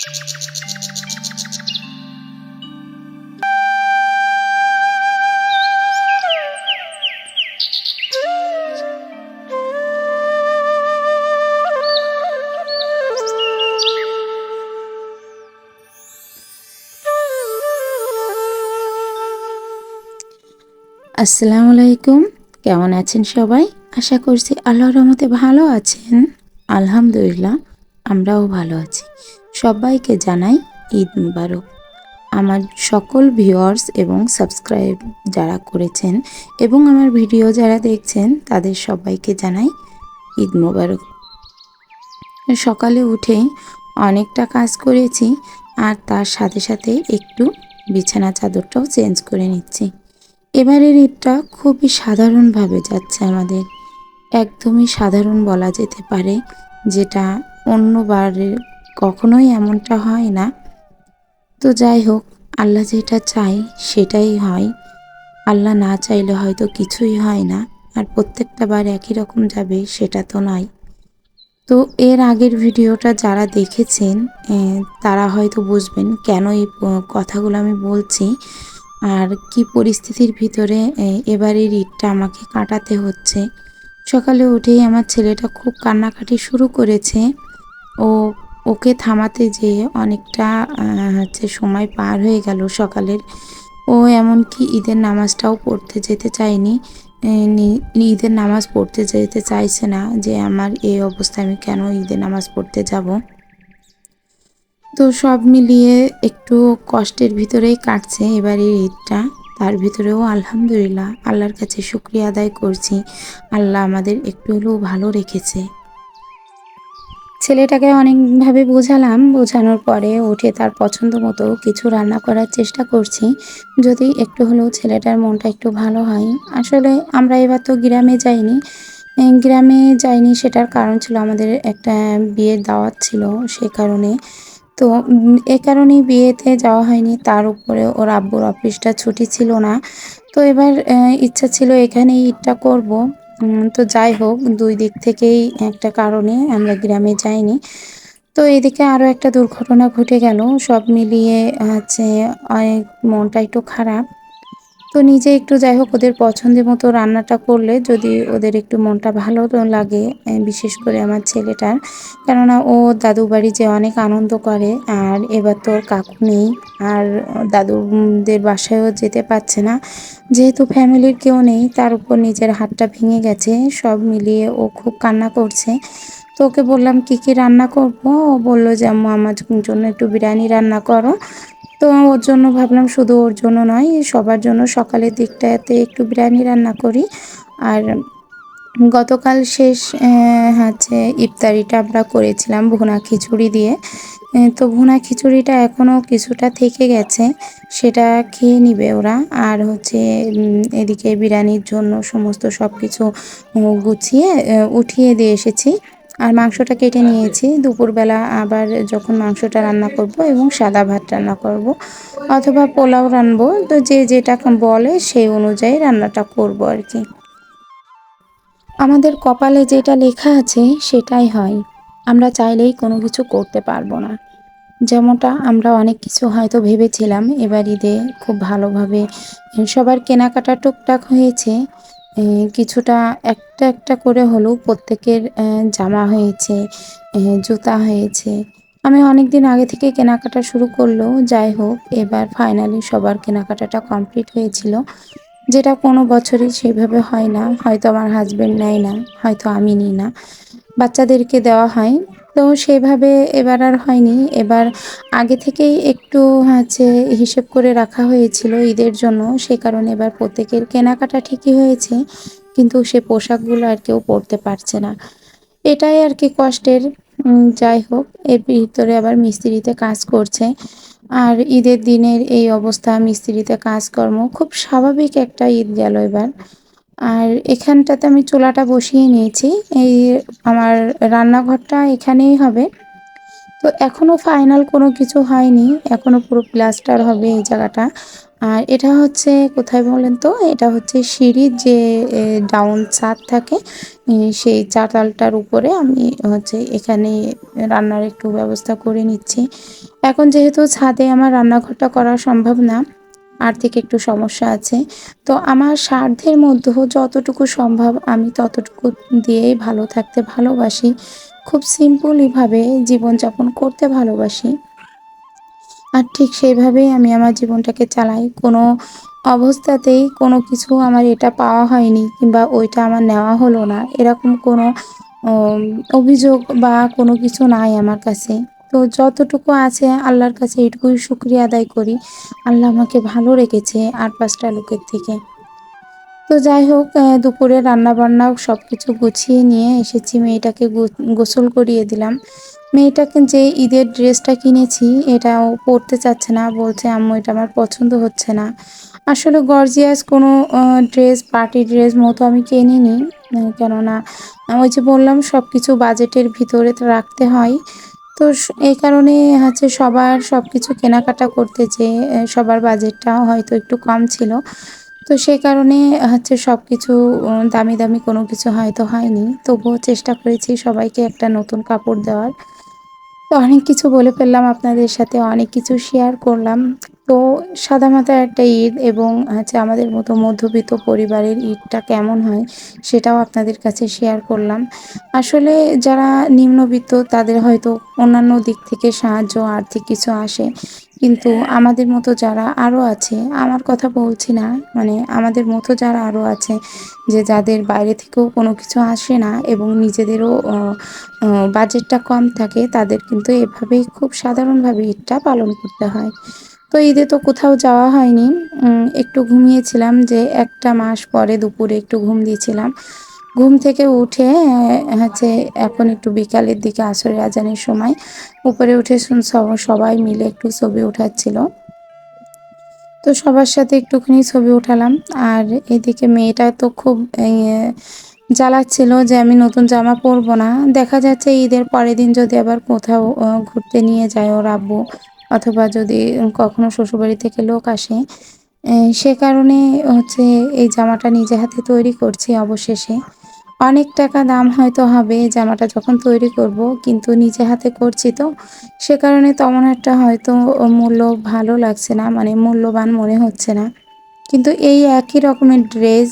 আসসালামু আলাইকুম। কেমন আছেন সবাই? আশা করছি আল্লাহর রহমতে ভালো আছেন। আলহামদুলিল্লাহ, আমরাও ভালো আছি। সবাইকে জানাই ঈদ মুবারক। আমার সকল ভিউয়ার্স এবং সাবস্ক্রাইব যারা করেছেন এবং আমার ভিডিও যারা দেখছেন, তাদের সবাইকে জানাই ঈদ মুবারক। সকালে উঠে অনেকটা কাজ করেছি আর তার সাথে সাথে একটু বিছানা চাদরটাও চেঞ্জ করে নিচ্ছি। এবারের ঈদটা খুবই সাধারণভাবে যাচ্ছে আমাদের। একদমই সাধারণ বলা যেতে পারে, যেটা অন্যবারে কখনোই এমনটা হয় না। তো যাই হোক, আল্লাহ যেটা চাই সেটাই হয়। আল্লাহ না চাইলে হয়তো কিছুই হয় না, আর প্রত্যেকটা বার একই রকম যাবে সেটা তো নয়। তো এর আগের ভিডিওটা যারা দেখেছেন তারা হয়তো বুঝবেন কেন এই কথাগুলো আমি বলছি। আর কি পরিস্থিতির ভিতরে এবারের ঈদটা আমাকে কাটাতে হচ্ছে। সকালে উঠেই আমার ছেলেটা খুব কান্নাকাটি শুরু করেছে। ও ওকে থামাতে যেয়ে অনেকটা হচ্ছে সময় পার হয়ে গেল সকালের। ও এমনকি ঈদের নামাজটাও পড়তে যেতে চায়নি। ঈদের নামাজ পড়তে যেতে চাইছে না যে আমার এই অবস্থায় আমি কেন ঈদের নামাজ পড়তে যাব। তো সব মিলিয়ে একটু কষ্টের ভিতরেই কাটছে এবারের ঈদটা। তার ভিতরেও আলহামদুলিল্লাহ, আল্লাহর কাছে শুক্রিয়া আদায় করছি। আল্লাহ আমাদের একটু হলেও ভালো রেখেছে। ছেলেটাকে অনেকভাবে বোঝালাম। বোঝানোর পরে উঠে তার পছন্দ মতো কিছু রান্না করার চেষ্টা করছি। যদি একটু হলেও ছেলেটার মনটা একটু ভালো হয়। আসলে আমরা এবার তো গ্রামে যাইনি। গ্রামে যাইনি সেটার কারণ ছিল আমাদের একটা বিয়ের দাওয়াত ছিল সে কারণে। তো এ কারণেই বিয়েতে যাওয়া হয়নি। তার উপরে ওর আব্বুর অফিসটা ছুটি ছিল না। তো এবার ইচ্ছা ছিল এখানেই ঈদটা করব। তো যাই হোক, দুই দিক থেকেই একটা কারণে আমরা গ্রামে যাইনি। তো এদিকে আরও একটা দুর্ঘটনা ঘটে গেল। সব মিলিয়ে হচ্ছে মনটা একটু খারাপ। তো নিজে একটু যাই হোক, ওদের পছন্দের মতো রান্নাটা করলে যদি ওদের একটু মনটা ভালো লাগে বিশেষ করে আমার ছেলেটার। কেননা ও দাদু বাড়ি যে অনেক আনন্দ করে, আর এবার তো ওর কাকু নেই, আর দাদুদের বাসায়ও যেতে পারছে না। যেহেতু ফ্যামিলির কেউ নেই, তার উপর নিজের হাতটা ভেঙে গেছে, সব মিলিয়ে ও খুব কান্না করছে। তো ওকে বললাম, কী কী রান্না করব? ও বলল যে আমার জন্য একটু বিরিয়ানি রান্না করো। তো ওর জন্য ভাবলাম শুধু ওর জন্য নয়, সবার জন্য সকালের দিকটাতে একটু বিরিয়ানি রান্না করি। আর গতকাল শেষ হচ্ছে ইফতারিটা আমরা করেছিলাম ভুনা খিচুড়ি দিয়ে। তো ভুনা খিচুড়িটা এখনও কিছুটা থেকে গেছে, সেটা খেয়ে নিবে ওরা। আর হচ্ছে এদিকে বিরিয়ানির জন্য সমস্ত সব কিছু গুছিয়ে উঠিয়ে দিয়ে এসেছি। আর মাংসটা কেটে নিয়েছি। দুপুরবেলা আবার যখন মাংসটা রান্না করব এবং সাদা ভাত রান্না করব অথবা পোলাও রানবো তো যে যেটা বলে সেই অনুযায়ী রান্নাটা করব আর কি আমাদের কপালে যেটা লেখা আছে সেটাই হয়। আমরা চাইলেই কোনো কিছু করতে পারব না। যেমনটা আমরা অনেক কিছু হয়তো ভেবেছিলাম, এবার ঈদে খুব ভালোভাবে সবার কেনাকাটা টুকটাক হয়েছে। কিছুটা একটা একটা করে হলেও প্রত্যেকের জামা হয়েছে জুতা হয়েছে। আমি অনেক দিন আগে থেকে কেনাকাটা শুরু করলেও যাই হোক, এবার ফাইনালি সবার কেনাকাটাটা কমপ্লিট হয়েছিল। যেটা কোনো বছরই সেভাবে হয় না, হয়তো আমার হাজবেন্ড নেয় না, হয়তো আমি নিই না। বাচ্চাদেরকে দেওয়া হয় তো সেভাবে এবার আর হয়নি। এবার আগে থেকেই একটু হচ্ছে হিসেব করে রাখা হয়েছিল ঈদের জন্য। সে কারণে এবার প্রত্যেকের কেনাকাটা ঠিকই হয়েছে, কিন্তু সে পোশাকগুলো আর কেউ পরতে পারছে না। এটাই আর কি কষ্টের। যাই হোক, এর ভিতরে আবার মিস্ত্রিতে কাজ করছে। আর ঈদের দিনের এই অবস্থা, মিস্ত্রিতে কাজকর্ম, খুব স্বাভাবিক একটা ঈদ গেল এবার। আর এখানটাতে আমি চুলাটা বসিয়ে নিয়েছি। এই আমার রান্নাঘরটা এখানেই হবে। তো এখনও ফাইনাল কোনো কিছু হয়নি। এখনও পুরো প্লাস্টার হবে এই জায়গাটা। আর এটা হচ্ছে, কোথায় বলেন তো? এটা হচ্ছে সিঁড়ির যে ডাউন ছাদ থাকে সেই চাতালটার উপরে আমি হচ্ছে এখানে রান্নার একটু ব্যবস্থা করে নিচ্ছি। এখন যেহেতু ছাদে আমার রান্নাঘরটা করা সম্ভব না আর্থিক একটু সমস্যা আছে। তো আমার সাধ্যের মধ্যেও যতটুকু সম্ভব আমি ততটুকু দিয়েই ভালো থাকতে ভালোবাসি। খুব সিম্পলিভাবে জীবনযাপন করতে ভালোবাসি। আর ঠিক সেইভাবেই আমি আমার জীবনটাকে চালাই। কোনো অবস্থাতেই কোনো কিছু আমার এটা পাওয়া হয়নি কিংবা ওইটা আমার নেওয়া হলো না। এরকম কোনো অভিযোগ বা কোনো কিছু নাই আমার কাছে। তো যতটুকু আছে আল্লাহর কাছে এটুকুই শুক্রিয়া আদায় করি। আল্লাহ আমাকে ভালো রেখেছে আর পাঁচটা লোকের থেকে। তো যাই হোক দুপুরে রান্নাবান্না সব কিছু গুছিয়ে নিয়ে এসেছি। মেয়েটাকে গোসল করিয়ে দিলাম। মেয়েটাকে যে ঈদের ড্রেসটা কিনেছি, এটাও পরতে চাচ্ছে না। বলছে, আম্মু, এটা আমার পছন্দ হচ্ছে না। আসলে গর্জিয়াস কোনো ড্রেস, পার্টি ড্রেস মতো আমি কিনিনি। কেননা, ওই যে বললাম সব কিছু বাজেটের ভিতরে রাখতে হয়। তো এই কারণে হচ্ছে সবার সব কিছু কেনাকাটা করতে যেয়ে সবার বাজেটটা হয়তো একটু কম ছিল। তো সে কারণে হচ্ছে সব কিছু দামি দামি কোনো কিছু হয়তো হয়নি। তবুও চেষ্টা করেছি সবাইকে একটা নতুন কাপড় দেওয়ার। তো অনেক কিছু বলে ফেললাম আপনাদের সাথে, অনেক কিছু শেয়ার করলাম। তো সাদামাতা একটা ঈদ এবং হচ্ছে আমাদের মতো মধ্যবিত্ত পরিবারের ঈদটা কেমন হয় সেটাও আপনাদের কাছে শেয়ার করলাম। আসলে যারা নিম্নবিত্ত তাদের হয়তো অন্যান্য দিক থেকে সাহায্য, আর্থিক কিছু আসে। কিন্তু আমাদের মতো যারা আরও আছে, আমার কথা বলছি না মানে আমাদের মতো যারা আরও আছে, যে যাদের বাইরে থেকেও কোনো কিছু আসে না এবং নিজেদেরও বাজেটটা কম থাকে, তাদের কিন্তু এভাবেই খুব সাধারণভাবে ঈদটা পালন করতে হয়। তো ঈদে তো কোথাও যাওয়া হয়নি। একটু ঘুমিয়েছিলাম যে একটা মাস পরে দুপুরে একটু ঘুম দিয়েছিলাম। ঘুম থেকে উঠে হচ্ছে এখন একটু বিকালের দিকে আসরে আজানের সময়, উপরে উঠে শুন সবাই মিলে একটু ছবি উঠাচ্ছিল। তো সবার সাথে একটুখানি ছবি উঠালাম। আর এদিকে মেয়েটা তো খুব জ্বালাচ্ছিল যে আমি নতুন জামা পরবো না। দেখা যাচ্ছে ঈদের পরের দিন যদি আবার কোথাও ঘুরতে নিয়ে যায় ওর আব্বু, অথবা যদি কখনো শ্বশুরবাড়ি থেকে লোক আসে সে কারণে হচ্ছে এই জামাটা নিজে হাতে তৈরি করছি অবশেষে। অনেক টাকা দাম হয়তো হবে জামাটা যখন তৈরি করব, কিন্তু নিজে হাতে করছি তো। সে কারণে তেমন একটা হয়তো মূল্য ভালো লাগছে না মানে মূল্যবান মনে হচ্ছে না। কিন্তু এই একই রকমের ড্রেস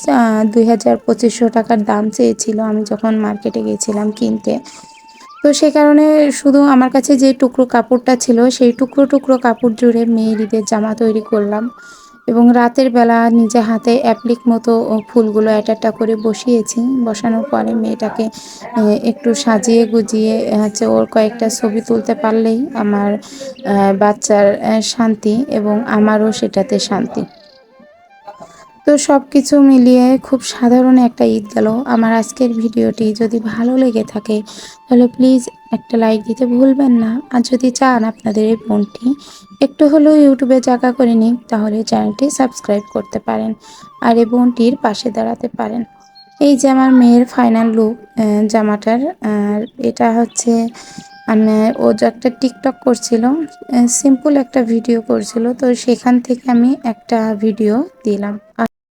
দুই হাজার পঁচিশশো টাকার দাম চেয়েছিল আমি যখন মার্কেটে গেছিলাম কিনতে। তো সে কারণে শুধু আমার কাছে যে টুকরো কাপড়টা ছিল, সেই টুকরো টুকরো কাপড় জুড়ে মেয়ের ঈদের জামা তৈরি করলাম। এবং রাতের বেলা নিজে হাতে অ্যাপ্লিক মতো ফুলগুলো একটা করে বসিয়েছি। বসানোর পরে মেয়েটাকে একটু সাজিয়ে গুজিয়ে হচ্ছে ওর কয়েকটা ছবি তুলতে পারলেই আমার বাচ্চার শান্তি এবং আমারও সেটাতে শান্তি। তো সব কিছু মিলিয়ে খুব সাধারণ একটা ঈদ গেল। আমার আজকের ভিডিওটি যদি ভালো লেগে থাকে, তাহলে প্লিজ একটা লাইক দিতে ভুলবেন না। আর যদি চান আপনাদের এই বোনটি একটু হলেও ইউটিউবে জায়গা করে নিক, তাহলে চ্যানেলটি সাবস্ক্রাইব করতে পারেন আর এই বোনটির পাশে দাঁড়াতে পারেন। এই যে আমার মেয়ের ফাইনাল লুক জামাটার, আর এটা হচ্ছে, আমি, ও যে একটা টিকটক করছিল সিম্পল একটা ভিডিও করছিল, তো সেখান থেকে আমি একটা ভিডিও দিলাম।